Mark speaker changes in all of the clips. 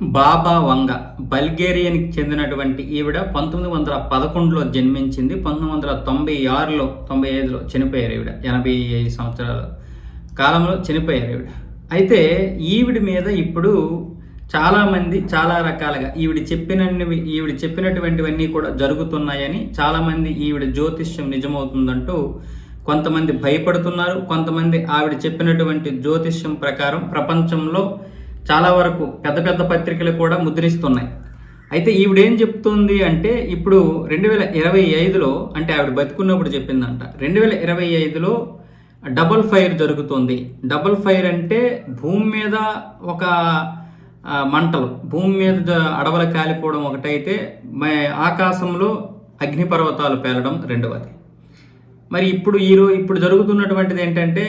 Speaker 1: బాబా వంగ బల్గేరియానికి చెందినటువంటి ఈవిడ పంతొమ్మిది వందల పదకొండులో జన్మించింది. పంతొమ్మిది వందల తొంభై ఆరులో తొంభై ఐదులో చనిపోయారు ఈవిడ ఎనభై ఐదు సంవత్సరాల కాలంలో చనిపోయారు ఈవిడ. అయితే ఈవిడ మీద ఇప్పుడు చాలామంది చాలా రకాలుగా ఈవిడ చెప్పినవి ఈవిడ చెప్పినటువంటివన్నీ కూడా జరుగుతున్నాయని చాలామంది ఈవిడ జ్యోతిష్యం నిజమవుతుందంటూ కొంతమంది భయపడుతున్నారు. కొంతమంది ఆవిడ చెప్పినటువంటి జ్యోతిష్యం ప్రకారం ప్రపంచంలో చాలా వరకు పెద్ద పెద్ద పత్రికలు కూడా ముద్రిస్తున్నాయి. అయితే ఈవిడేం చెప్తుంది అంటే ఇప్పుడు రెండు వేల ఇరవై ఐదులో అంటే ఆవిడ బతుకున్నప్పుడు చెప్పిందంట రెండు వేల ఇరవై ఐదులో డబల్ ఫైర్ జరుగుతుంది. డబల్ ఫైర్ అంటే భూమి మీద ఒక మంటలు భూమి మీద అడవులు కాలిపోవడం ఒకటైతే మ- ఆకాశంలో అగ్నిపర్వతాలు పేలడం రెండవది. మరి ఇప్పుడు ఈరోజు ఇప్పుడు జరుగుతున్నటువంటిది ఏంటంటే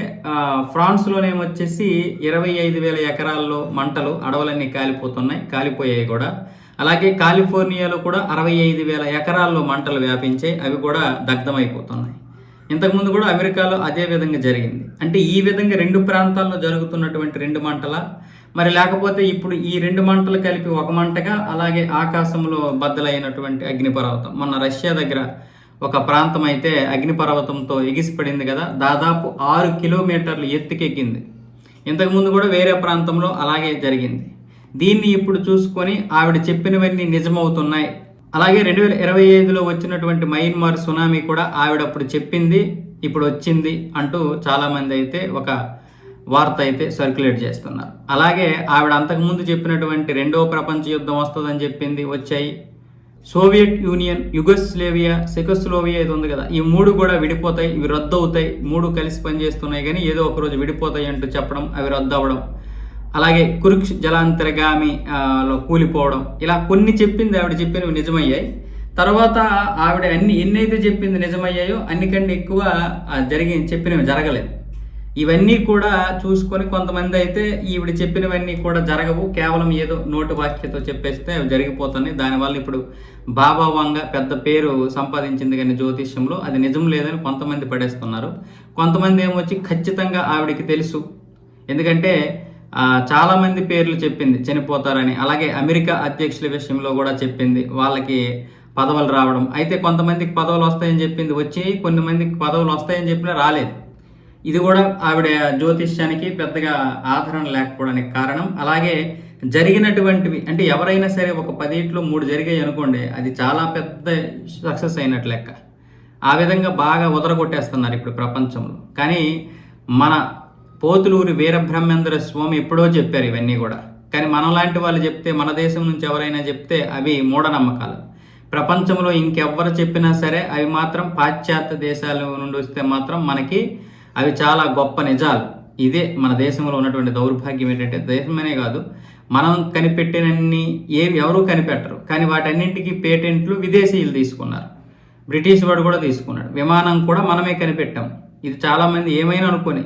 Speaker 1: ఫ్రాన్స్లోనేమొచ్చేసి ఇరవై ఐదు వేల ఎకరాల్లో మంటలు అడవులన్నీ కాలిపోతున్నాయి కాలిపోయాయి కూడా. అలాగే కాలిఫోర్నియాలో కూడా అరవై ఐదు వేల ఎకరాల్లో మంటలు వ్యాపించాయి అవి కూడా దగ్ధమైపోతున్నాయి. ఇంతకుముందు కూడా అమెరికాలో అదే విధంగా జరిగింది. అంటే ఈ విధంగా రెండు ప్రాంతాల్లో జరుగుతున్నటువంటి రెండు మంటల? మరి లేకపోతే ఇప్పుడు ఈ రెండు మంటలు కలిపి ఒక మంటగా అలాగే ఆకాశంలో బద్దలైనటువంటి అగ్నిపర్వతం. మొన్న రష్యా దగ్గర ఒక ప్రాంతం అయితే అగ్నిపర్వతంతో ఎగిసిపడింది కదా దాదాపు ఆరు కిలోమీటర్లు ఎత్తుకెక్కింది. ఇంతకుముందు కూడా వేరే ప్రాంతంలో అలాగే జరిగింది. దీన్ని ఇప్పుడు చూసుకొని ఆవిడ చెప్పినవన్నీ నిజమవుతున్నాయి. అలాగే రెండు వేల ఇరవై ఐదులో వచ్చినటువంటి మయన్మార్ సునామీ కూడా ఆవిడ అప్పుడు చెప్పింది ఇప్పుడు వచ్చింది అంటూ చాలామంది అయితే ఒక వార్త అయితే సర్క్యులేట్ చేస్తున్నారు. అలాగే ఆవిడ అంతకుముందు చెప్పినటువంటి రెండవ ప్రపంచ యుద్ధం వస్తుందని చెప్పింది వచ్చాయి. సోవియట్ యూనియన్ యుగస్లేవియా సెకస్లోవియా ఇది ఉంది కదా. ఈ మూడు కూడా విడిపోతాయి ఇవి రద్దు అవుతాయి మూడు కలిసి పనిచేస్తున్నాయి కానీ ఏదో ఒకరోజు విడిపోతాయి అంటూ చెప్పడం అవి రద్దు అవ్వడం అలాగే కురుక్ష్ జలాంతరగామి లో కూలిపోవడం. ఇలా కొన్ని చెప్పింది ఆవిడ చెప్పినవి నిజమయ్యాయి. తర్వాత ఆవిడ అన్ని ఎన్నైతే చెప్పింది నిజమయ్యాయో అన్నికంటే ఎక్కువ జరిగి చెప్పినవి జరగలేదు. ఇవన్నీ కూడా చూసుకొని కొంతమంది అయితే ఈవిడ చెప్పినవన్నీ కూడా జరగవు. కేవలం ఏదో నోటు వాక్యతో చెప్పేస్తే అవి జరిగిపోతున్నాయి. దానివల్ల ఇప్పుడు బాబా వంగ పెద్ద పేరు సంపాదించింది కానీ జ్యోతిష్యంలో అది నిజం లేదని కొంతమంది పడేస్తున్నారు. కొంతమంది ఏమొచ్చి ఖచ్చితంగా ఆవిడకి తెలుసు. ఎందుకంటే చాలామంది పేర్లు చెప్పింది చనిపోతారని. అలాగే అమెరికా అధ్యక్షుల విషయంలో కూడా చెప్పింది వాళ్ళకి పదవులు రావడం. అయితే కొంతమందికి పదవులు వస్తాయని చెప్పింది. వచ్చి కొంతమందికి పదవులు వస్తాయని చెప్పినా రాలేదు. ఇది కూడా ఆవిడ జ్యోతిష్యానికి పెద్దగా ఆదరణ లేకపోవడానికి కారణం. అలాగే జరిగినటువంటివి అంటే ఎవరైనా సరే ఒక పదిట్లో మూడు జరిగాయి అనుకోండి అది చాలా పెద్ద సక్సెస్ అయినట్టు లెక్క. ఆ విధంగా బాగా ఉదరగొట్టేస్తున్నారు ఇప్పుడు ప్రపంచంలో. కానీ మన పోతులూరి వీరబ్రహ్మేంద్ర స్వామి ఎప్పుడో చెప్పారు ఇవన్నీ కూడా. కానీ మనలాంటి వాళ్ళు చెప్తే మన దేశం నుంచి ఎవరైనా చెప్తే అవి మూఢనమ్మకాలు. ప్రపంచంలో ఇంకెవ్వరు చెప్పినా సరే అవి మాత్రం పాశ్చాత్య దేశాల నుండి వస్తే మాత్రం మనకి అవి చాలా గొప్ప నిజాలు. ఇదే మన దేశంలో ఉన్నటువంటి దౌర్భాగ్యం ఏంటంటే దేశమనే కాదు మనం కనిపెట్టినన్ని ఏవి ఎవరూ కనిపెట్టరు. కానీ వాటన్నింటికి పేటెంట్లు విదేశీయులు తీసుకున్నారు. బ్రిటిష్ వాడు కూడా తీసుకున్నాడు. విమానం కూడా మనమే కనిపెట్టాం. ఇది చాలామంది ఏమైనా అనుకొని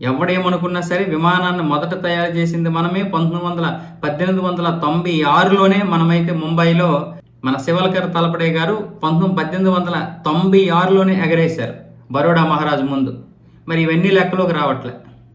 Speaker 1: ఎవడేమనుకున్నా సరే విమానాన్ని మొదట తయారు చేసింది మనమే. పంతొమ్మిది వందల పద్దెనిమిది వందల తొంభై ఆరులోనే మనమైతే ముంబైలో మన శివల్కర్ తలపడే గారు పంతొమ్మిది పద్దెనిమిది వందల తొంభై ఆరులోనే ఎగరేశారు. బరోడా మహారాజు ముందు. మరి ఇవన్నీ లెక్కలోకి రావట్లే.